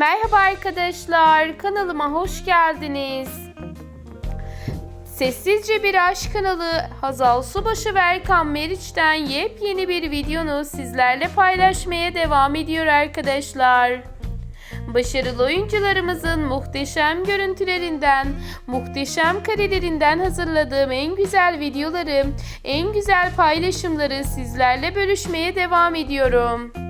Merhaba arkadaşlar, kanalıma hoş geldiniz. Sessizce Bir Aşk kanalı Hazal Subaşı ve Erkan Meriç'ten yepyeni bir videonu sizlerle paylaşmaya devam ediyor arkadaşlar. Başarılı oyuncularımızın muhteşem görüntülerinden, muhteşem karelerinden hazırladığım en güzel videoları, en güzel paylaşımları sizlerle bölüşmeye devam ediyorum.